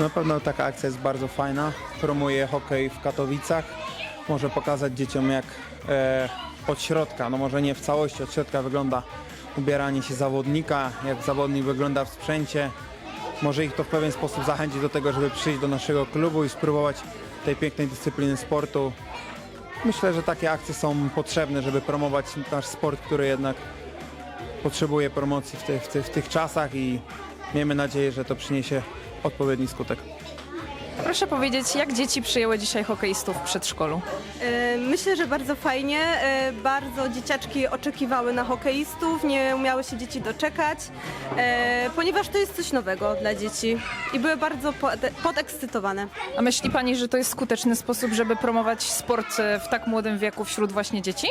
Na pewno taka akcja jest bardzo fajna. Promuje hokej w Katowicach. Może pokazać dzieciom jak e, od środka, no może nie w całości, od środka wygląda ubieranie się zawodnika, jak zawodnik wygląda w sprzęcie. Może ich to w pewien sposób zachęcić do tego, żeby przyjść do naszego klubu i spróbować tej pięknej dyscypliny sportu. Myślę, że takie akcje są potrzebne, żeby promować nasz sport, który jednak potrzebuje promocji w tych, w tych, w tych czasach i miejmy nadzieję, że to przyniesie odpowiedni skutek. Proszę powiedzieć, jak dzieci przyjęły dzisiaj hokeistów w przedszkolu? E, Myślę, że bardzo fajnie. E, Bardzo dzieciaczki oczekiwały na hokeistów, nie umiały się dzieci doczekać, e, ponieważ to jest coś nowego dla dzieci i były bardzo po- podekscytowane. A myśli Pani, że to jest skuteczny sposób, żeby promować sport e, w tak młodym wieku wśród właśnie dzieci?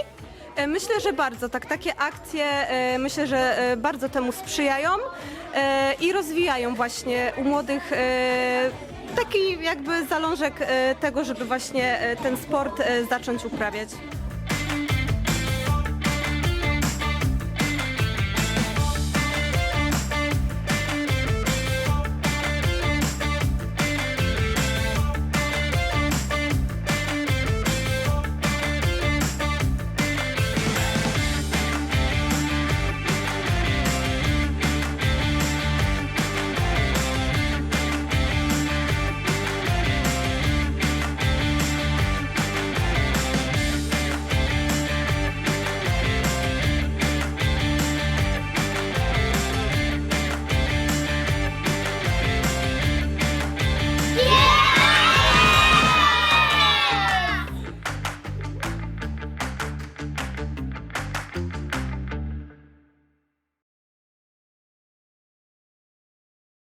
E, Myślę, że bardzo tak. Takie akcje e, myślę, że e, bardzo temu sprzyjają i rozwijają właśnie u młodych taki jakby zalążek tego, żeby właśnie ten sport zacząć uprawiać.